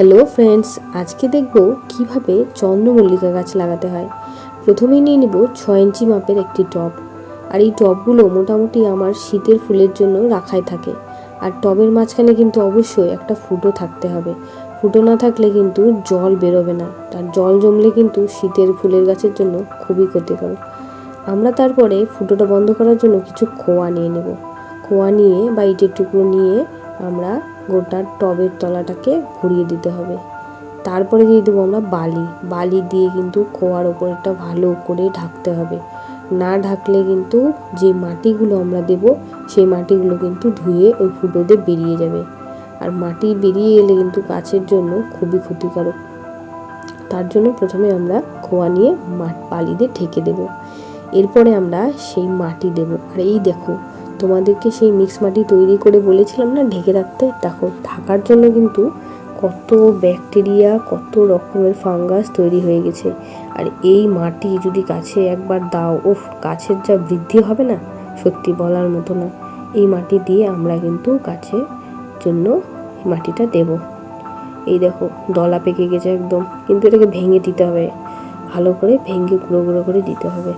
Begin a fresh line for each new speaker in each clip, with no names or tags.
Hello friends আজকে দেখব কীভাবে চন্দ্রমল্লিকা গাছ লাগাতে হয়। প্রথমেই নিয়ে নেব ছয় ইঞ্চি মাপের একটি টব। আর এই টবগুলো মোটামুটি আমার শীতের ফুলের জন্য রাখাই থাকে। আর টবের মাঝখানে কিন্তু অবশ্যই একটা ফুটো থাকতে হবে। ফুটো না থাকলে কিন্তু জল বেরোবে না। তার জল জমলে কিন্তু শীতের ফুলের গাছের জন্য খুবই ক্ষতিকর। আমরা তারপরে ফুটোটা বন্ধ করার জন্য কিছু খোয়া নিয়ে নেব। খোয়া নিয়ে বা ইটের টুকরো নিয়ে আমরা গোটা টবের তলাটাকে ঘুরিয়ে দিতে হবে। তারপরে দিয়ে দেবো আমরা বালি। বালি দিয়ে কিন্তু খোয়ার ওপরটা ভালো করে ঢাকতে হবে। না ঢাকলে কিন্তু যে মাটিগুলো আমরা দেব, সেই মাটিগুলো কিন্তু ধুয়ে ওই ফুটোতে বেরিয়ে যাবে। আর মাটি বেরিয়ে এলে কিন্তু গাছের জন্য খুবই ক্ষতিকারক। তার জন্য প্রথমে আমরা খোয়া নিয়ে মাঠ বালি দিয়ে ঢেকে দেব। এরপরে আমরা সেই মাটি দেব। আর এই দেখো তোমাদেরকে সেই মিক্স মাটি তৈরি করে বলেছিলাম না, ঢেকে রাখতে? দেখো ঢাকার জন্য কিন্তু কত ব্যাকটেরিয়া কত রকমের ফাঙ্গাস তৈরি হয়ে গেছে। আর এই মাটি যদি গাছে একবার দাও ওফ গাছের যা বৃদ্ধি হবে না, সত্যি বলার মতো না। এই মাটি দিয়ে আমরা কিন্তু গাছের জন্য মাটিটা দেব। এই দেখো, দলা পেকে গেছে একদম। কিন্তু এটাকে ভেঙে দিতে হবে। ভালো করে ভেঙে গুঁড়ো গুঁড়ো করে দিতে হবে।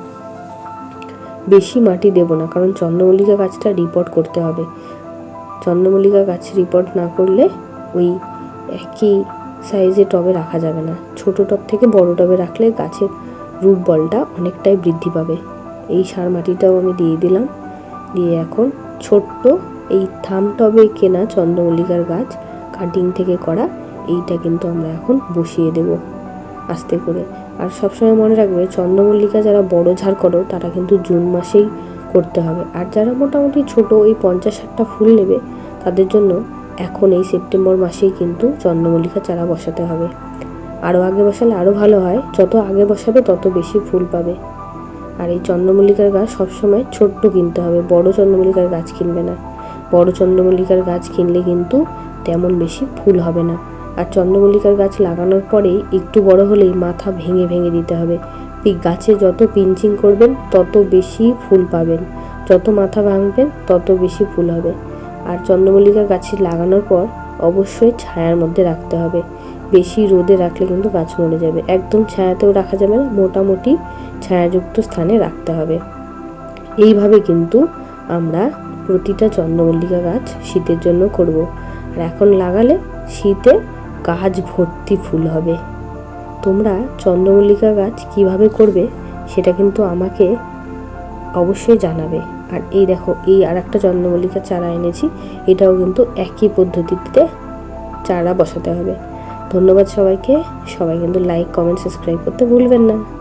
বেশি মাটি দেব না, কারণ চন্দ্রমল্লিকা গাছটা রিপোর্ট করতে হবে। চন্দ্রমল্লিকা গাছ রিপোর্ট না করলে ওই একই সাইজে টবে রাখা যাবে না। ছোট টব থেকে বড় টবে রাখলে গাছের রুট বলটা অনেকটাই বৃদ্ধি পাবে। এই সার মাটিটাও আমি দিয়ে দিলাম। দিয়ে এখন ছোট্ট এই থাম টবে কেনা চন্দ্রমল্লিকার গাছ কাটিং থেকে করা, এইটা কিন্তু আমরা এখন বসিয়ে দেব। আস্তে করে আর সবসময় মনে রাখবে, চন্দ্রমল্লিকা যারা বড় ঝাড় করো, তারা কিন্তু জুন মাসেই করতে হবে। আর যারা মোটামুটি ছোট, ওই পঞ্চাশ ষাটটা ফুল নেবে, তাদের জন্য এখন এই সেপ্টেম্বর মাসেই কিন্তু চন্দ্রমল্লিকা চারা বসাতে হবে। আরও আগে বসালে আরও ভালো হয়, যত আগে বসাবে তত বেশি ফুল পাবে। আর এই চন্দ্রমল্লিকার গাছ সবসময় ছোট্ট কিনতে হবে, বড় চন্দ্রমল্লিকার গাছ কিনবে না। বড় চন্দ্রমল্লিকার গাছ কিনলে কিন্তু তেমন বেশি ফুল হবে না। আর চন্দ্রমল্লিকার গাছ লাগানোর পরেই একটু বড় হলেই মাথা ভেঙে ভেঙে দিতে হবে। গাছে যত পিঞ্চিং করবেন, তত বেশি ফুল পাবেন। যত মাথা ভাঙবেন, তত বেশি ফুল হবে। আর চন্দ্রমল্লিকা গাছে লাগানোর পর অবশ্যই ছায়ার মধ্যে রাখতে হবে। বেশি রোদে রাখলে কিন্তু গাছ মরে যাবে। একদম ছায়াতেও রাখা যাবে না, মোটামুটি ছায়াযুক্ত স্থানে রাখতে হবে। এইভাবে কিন্তু আমরা প্রতিটা চন্দ্রমল্লিকা গাছ শীতের জন্য করব। আর এখন লাগালে শীতে গাছ ভর্তি ফুল হবে। তোমরা চন্দ্রমল্লিকা গাছ কীভাবে করবে সেটা কিন্তু আমাকে অবশ্যই জানাবে। আর এই দেখো, এই আর একটা চন্দ্রমল্লিকা চারা এনেছি, এটাও কিন্তু একই পদ্ধতিতে চারা বসাতে হবে। ধন্যবাদ সবাইকে। সবাই কিন্তু লাইক কমেন্ট সাবস্ক্রাইব করতে ভুলবেন না।